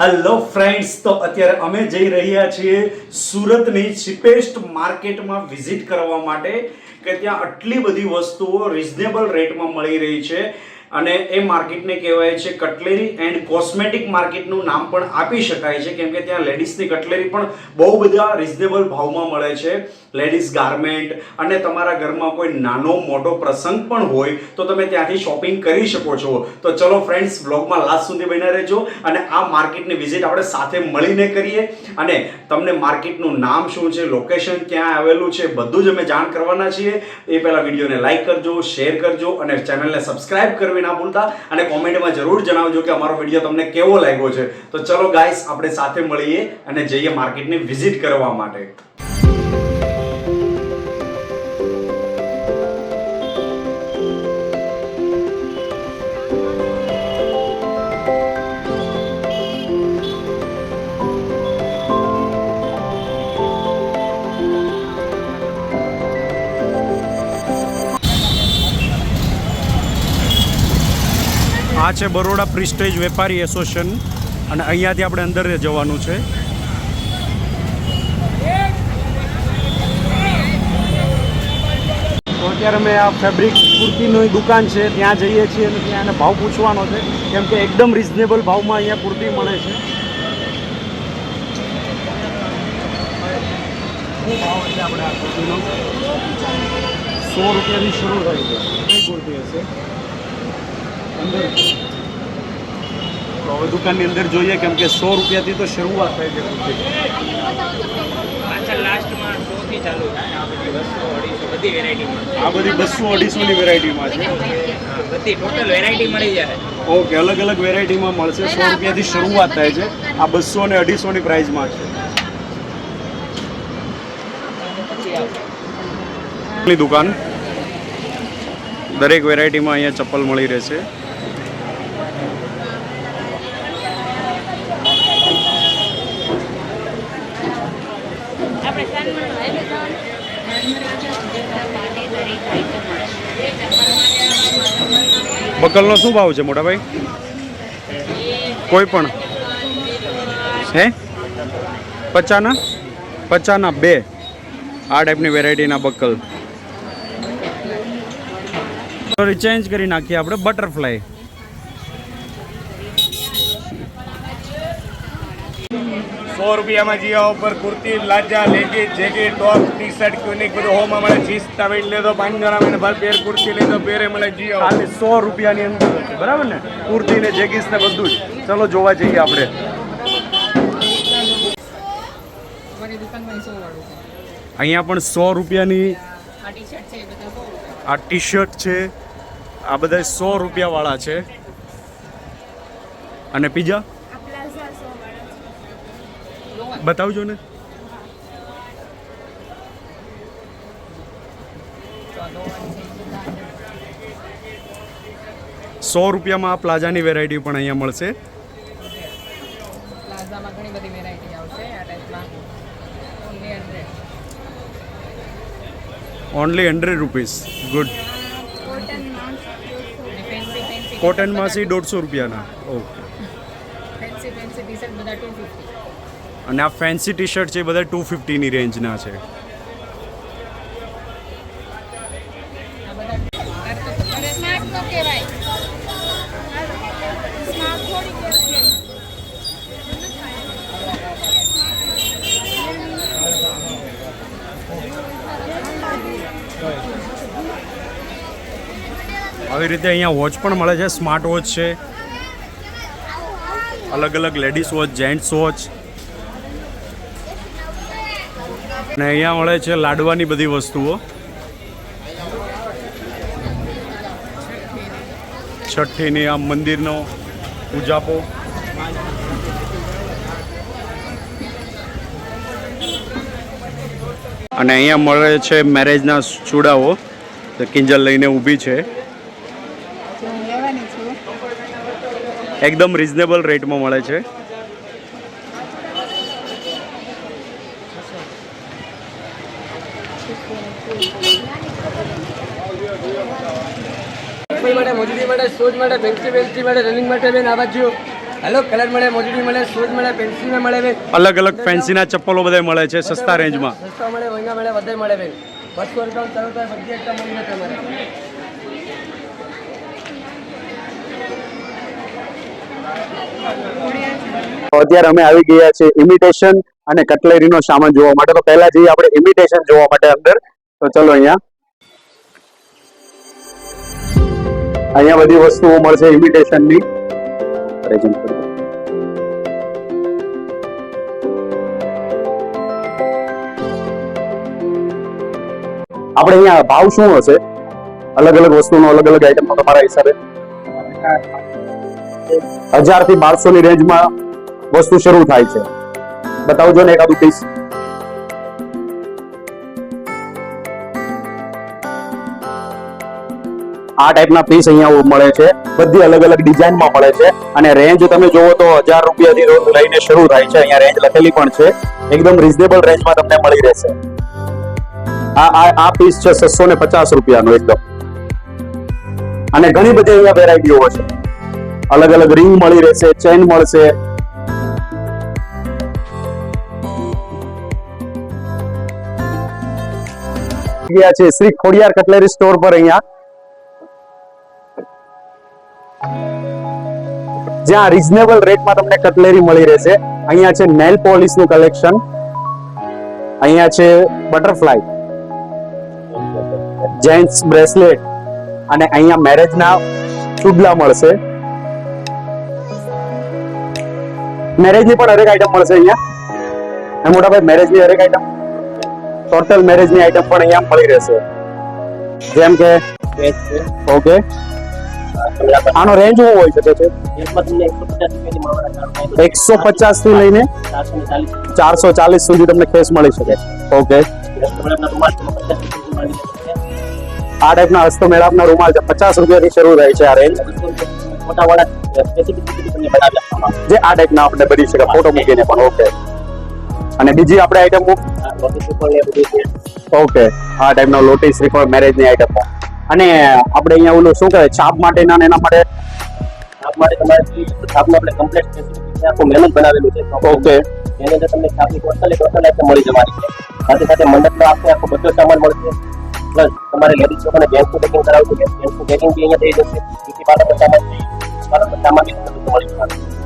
Hello friends તો અત્યારે અમે જઈ રહ્યા છીએ સુરતની ચીપેસ્ટ માર્કેટમાં વિઝિટ કરવા માટે, કે ત્યાં આટલી બધી વસ્તુઓ રિઝનેબલ રેટમાં મળી રહી છે. અને એ માર્કેટને કહેવાય છે કટલેરી એન્ડ કોસ્મેટિક માર્કેટનું નામ પણ આપી શકાય છે, કેમ કે ત્યાં લેડીઝની કટલેરી પણ બહુ બધા રિઝનેબલ ભાવમાં મળે છે. લેડીઝ ગાર્મેન્ટ અને તમારા ઘરમાં કોઈ નાનો મોટો પ્રસંગ પણ હોય તો તમે ત્યાંથી શોપિંગ કરી શકો છો. તો ચલો ફ્રેન્ડ્સ બ્લોગમાં લાસ્ટ સુધી બન્યા રહેજો અને આ માર્કેટની વિઝિટ આપણે સાથે મળીને કરીએ. અને તમને માર્કેટનું નામ શું છે લોકેશન ક્યાં આવેલું છે, બધું જ અમે જાણ કરવાના છીએ. એ પહેલાં વિડીયોને લાઇક કરજો શેર કરજો અને ચેનલને સબસ્ક્રાઇબ કરવી ના ભૂલતા. અને કોમેન્ટમાં જરૂર જણાવજો કે અમારો વીડિયો તમને કેવો લાગ્યો છે. તો ચલો ગાઈસ આપણે સાથે મળીએ અને જઈએ માર્કેટની વિઝિટ કરવા માટે. આ છે બરોડા પ્રિસ્ટેજ વેપારી એસોસિએશન અને અહીંયાથી આપણે અંદર જવાનું છે. અત્યારે અમે આ ફેબ્રિક કુર્તીની દુકાન છે, ત્યાં જઈએ છીએ અને ત્યાં એને ભાવ પૂછવાનો છે, કેમ કે એકદમ રિઝનેબલ ભાવમાં અહીંયા કુર્તી મળે છે. સો રૂપિયાથી શરૂ થાય છે. કઈ કુર્તી હશે? તો હવે દુકાનની અંદર જોઈએ કેમ કે સો રૂપિયાથી તો શરૂઆત થાય છે આ બધી બસો અઢીસો બધી વેરાયટીમાં આ બધી બસો અઢીસોની વેરાયટીમાં છે. ટોટલ વેરાયટી મળી જાય. ઓકે અલગ અલગ વેરાયટીમાં મળશે. સો રૂપિયાથી શરૂઆત થાય છે. આ બસો ને અઢીસોની પ્રાઇઝમાં છે. દુકાન. દરેક વેરાયટીમાં અહીંયા ચપ્પલ મળી રહેશે આપણે સાનમણ હાઈવે જવાનું દરેક આઈટમ બકલનો શું ભાવ છે મોટા ભાઈ કોઈ પણ? હે? પચાના? પચાના બે. આ ટાઈપની વેરાયટીના બકલ. ચેન્જ કરી નાખીએ આપણે બટરફ્લાય સો રૂપિયામાં જીવા ઉપર kurti લાજા leggings jacket top T shirt tunic બધું હોમ મળે જીન્સ તમે લેતો પાંચ જણા મને ભર પેર કુર્તી લેતો પેરે મળે જીવા ખાલી સો રૂપિયાની અંદર બરાબર ને? કુર્તી ને જેગીસ ને બધું જ. ચલો જોવા જઈએ આપણે. અહીંયા પણ સો રૂપિયાની આ ટી શર્ટ છે. આ આ બધા સો રૂપિયા વાળા છે. અને પીઝા બતાવજો ને. સો રૂપિયામાં આ પ્લાઝાની વેરાયટી પણ અહીંયા મળશે. Only hundred rupees good fancy fancy કોટનમાં સી દોઢસો રૂપિયાના. ઓકે અને આ ફેન્સી ટી શર્ટ છે એ બધા ટુ ફિફ્ટીની રેન્જના છે. આવી રીતે અહીંયા વોચ પણ મળે છે. સ્માર્ટ વોચ છે. અલગ અલગ લેડીઝ વોચ જેન્ટ્સ વોચ અને અહીંયા મળે છે લાડવાની બધી વસ્તુઓ. છઠ્ઠીની આ મંદિરનો પૂજાપો અને અહીંયા મળે છે મેરેજના ચૂડાઓ. કિંજલ લઈને ઊભી છે. એકદમ રિઝનેબલ રેટમાં મળે છે. માટે મોજડી માટે શોધ માટે પેન્સિલ ફેન્સી માટે રનિંગ માટે બેન આ બાજુ હેલો કલર મળે મોજડી મળે શૂઝ મળે પેન્સિલ મળે બેન. અલગ અલગ ફેન્સીના ચપ્પલો બધા મળે છે સસ્તા રેન્જમાં સસ્તા મળે મહિના મળે બધે મળે બેન. બસો રૂપિયા ચાલુ થાય બધી એકદમ મળી તમારે અત્યારે અમે આવી ગયા છે ઇમિટેશન અને કટલેરીનો સામાન જોવા માટે. તો પહેલા જઈએ આપણે ઇમિટેશન જોવા માટે અંદર. તો ચલો અહીંયા. અહીંયા બધી વસ્તુઓ મળશે ઇમિટેશનની પ્રેઝન્ટ કરી આપણે અહીંયા ભાવ શું હશે? અલગ અલગ વસ્તુનો અલગ અલગ આઈટમનો તમારા હિસાબે. હજારથી બારસો ની રેન્જમાં વસ્તુ શરૂ થાય છે. બતાવજો ને એકાદું પીસ આ ટાઈપના પીસ અહીંયા મળે છે. બધી અલગ અલગ ડિઝાઇનમાં મળે છે. અને રેન્જ તમે જોવો તો હજાર રૂપિયાથી લઈને શરૂ થાય છે. અહીંયા રેન્જ લખેલી પણ છે. એકદમ રિઝનેબલ રેન્જમાં તમને મળી રહેશે. આ આ આ પીસ છે છસો ને પચાસ રૂપિયાનો એકદમ. અને ઘણી બધી અહીંયા વેરાયટીઓ છે. અલગ અલગ રિંગ મળી રહેશે ચેન મળશે. ગયા છે શ્રી ખોડિયાર કટલેરી સ્ટોર પર અહીંયા. જ્યાં રિઝનેબલ રેટમાં તમને કટલેરી મળી રહેશે. અહીંયા છે નેલ પોલિશનું કલેક્શન અહીંયા છે બટરફ્લાય જેન્ટ્સ બ્રેસલેટ અને અહીંયા મેરેજના ચુડલા મળશે. મેરેજની પણ હરેક આઈટમ મળશે અહીંયા. મોટાભાઈ મોટા ભાઈ મેરેજની હરેક આઈટમ ટોટલ મેરેજની આઈટમ પણ અહીંયા મળી રહેશે. જેમ કે ઓકે આનો રેન્જ શું હોઈ શકે છે? એકસો પચાસથી લઈને ચારસો ચાલીસ સુધી તમને કેસ મળી શકે. ઓકે આ ટાઈપના હસ્તો મેળાપના રૂમાલ છે. પચાસ રૂપિયાથી શરૂ થાય છે આ રેન્જ જે આ ટાઈપના આપણે બની શકે. ફોટો મૂકીને પણ. ઓકે અને બીજી આપણે આઈટમ ઓકે આ ટાઈપનો લોટી શ્રીફળ મેરેજની આઈટમ અને આપણે અહીંયા ઓલું શું કહેવાય છાપ માટેના ને એના માટે મહેનત બનાવેલું છે. ઓકે. એની અંદર તમને છાપની ટોટલ ટોટલ આઈટમ મળી જવાની છે. સાથે સાથે મંડપનો આખે આખો બધો સામાન મળશે. પ્લસ તમારે લેડીઝ લોકોને જેન્ટ્સનું પેકિંગ કરાવવું છે. જેન્ટ્સનું પેકિંગ બી અહીંયા થઈ જશે. બ્યુટી પાર્લરનો સામાન છે પાર્લરનો તમને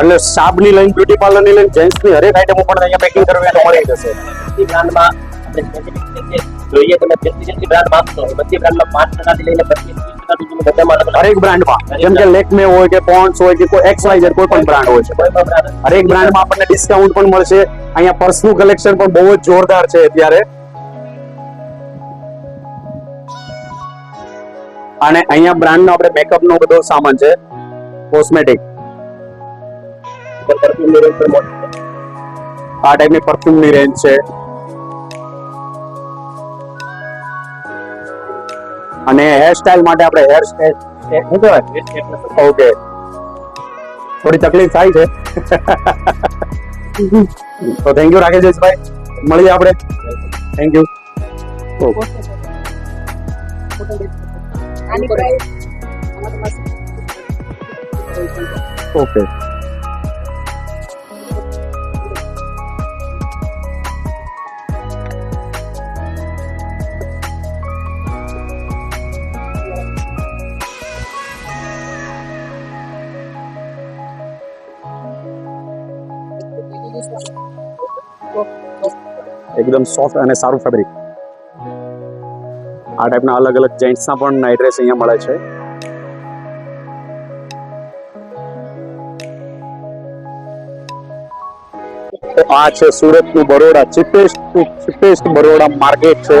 એટલે સાબની લઈને બ્યુટી પાર્લરની લઈને જેન્ટ્સની હરેક આઈટમો પણ અહીંયા પેકિંગ કરવી હોય મળી જશે. બ્રાન્ડમાં આપણે જોઈએ તમે જેટલી બ્રાન્ડ માંગશો બધી બ્રાન્ડમાં પાંચ ટકાથી લઈને પચીસ હરેક બ્રાન્ડમાં. જેમ કે લેકમે હોય કે પોન્ડ્સ હોય કે કોઈ એક્સ વાય કોઈ પણ બ્રાન્ડ હોય છે. કોઈ પણ બ્રાન્ડ હરેક બ્રાન્ડમાં આપણને ડિસ્કાઉન્ટ પણ મળશે. અહીંયા પર્સનું કલેક્શન પણ બહુ જ જોરદાર છે અત્યારે. અને અહીંયા બ્રાન્ડનો આપણે મેકઅપ નો બધો સામાન છે. કોસ્મેટિક આ ટાઈપની પરફ્યુમની રેન્જ છે. અને હેર સ્ટાઇલ માટે આપણે હેર શું કહેવાય? ઓકે થોડી તકલીફ થાય છે. તો થેન્ક યુ રાકેશ જયેશભાઈ મળીએ આપણે. થેન્ક યુ ઓકે એકદમ સોફ્ટ અને સારું ફેબ્રિક આ ટાઈપના અલગ અલગ જેન્ટ્સના પણ નાઇટ ડ્રેસ અહીંયા મળે છે. આ છે સુરતનું Baroda cheapest cheapest Baroda market છે.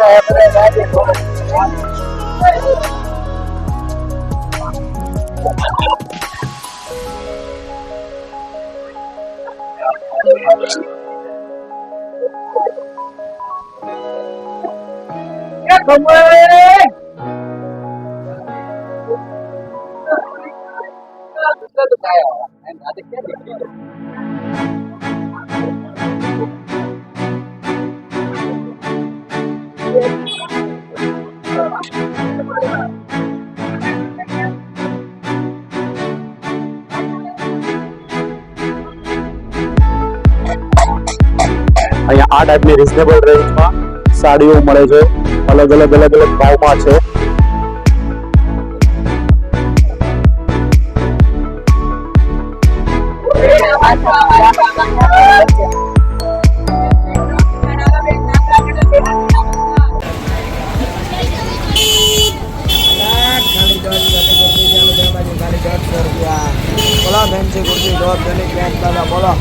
Các đồng ơi! Hãy subscribe આ ટાઈપની રિઝનેબલ રેન્જમાં સાડીઓ મળે છે. અલગ અલગ અલગ અલગ ભાવમાં છે. છે બોલો કુર્તી દોઢ જણી પેન્ટ દાદા બોલો.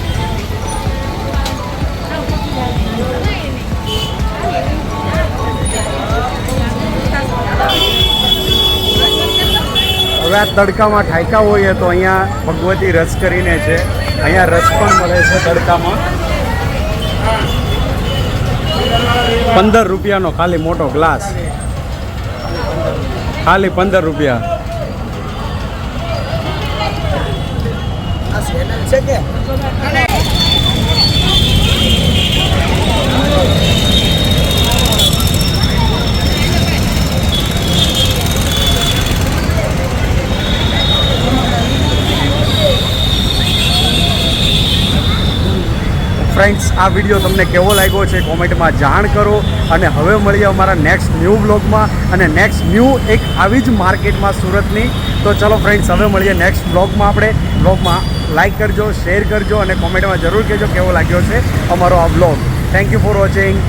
હવે આ તડકામાં ઠાયકા હોઈએ તો અહીંયા ભગવતી રસ કરીને છે. અહીંયા રસ પણ મળે છે તડકામાં. પંદર રૂપિયાનો ખાલી મોટો ગ્લાસ. ખાલી પંદર રૂપિયા. છે કે? ફ્રેન્ડ્સ, આ વીડિયો તમને કેવો લાગ્યો છે કોમેન્ટમાં જાણ કરો અને હવે મળીએ અમારા નેક્સ્ટ ન્યૂ બ્લોગમાં અને નેક્સ્ટ ન્યૂ એક આવી જ માર્કેટમાં સુરતની. તો ચલો ફ્રેન્ડ્સ, હવે મળીએ નેક્સ્ટ બ્લોગમાં આપણે. બ્લોગમાં લાઇક કરજો શેર કરજો અને કોમેન્ટમાં જરૂર કહેજો કેવો લાગ્યો છે અમારો આ blog thank you for watching